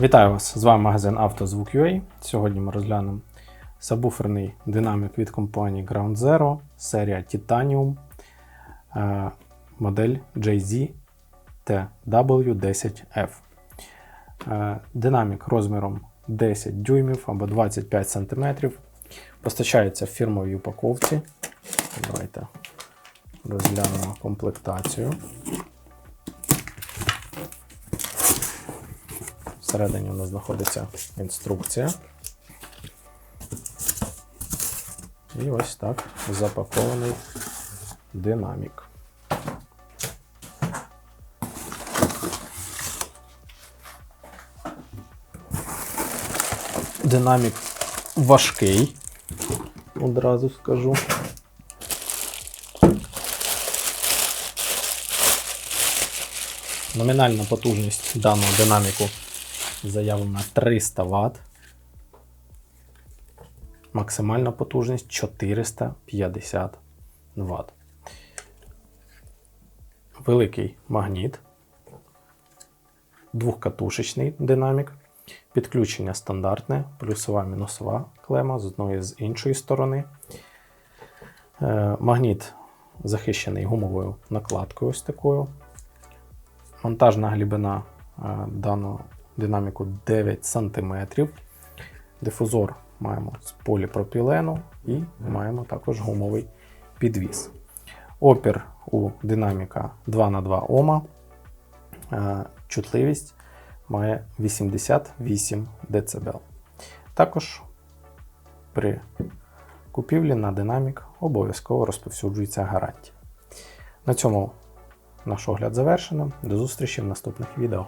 Вітаю вас! З вами магазин «Автозвук.UA». Сьогодні ми розглянемо сабвуферний динамік від компанії Ground Zero, серія Titanium, е, модель JZ TW10F. Е, Динамік розміром 10 дюймів або 25 см. Постачається в фірмовій упаковці. Давайте розглянемо комплектацію. Всередині у нас знаходиться інструкція. І ось так запакований динамік. Динамік важкий, одразу скажу. Номінальна потужність даного динаміку заявлена 300 Вт. Максимальна потужність 450 Вт. Великий магніт. Двохкатушечний динамік. Підключення стандартне, плюсова мінусова клема з одної з іншої сторони. Е, Магніт захищений гумовою накладкою ось такою. Монтажна глибина е, даного динаміку 9 см. Дифузор маємо з поліпропілену і маємо також гумовий підвіс. Опір у динаміка 2х2 Ома. Е, Чутливість має 88 дБ. Також при купівлі на динамік обов'язково розповсюджується гарантія. На цьому наш огляд завершено. До зустрічі в наступних відео.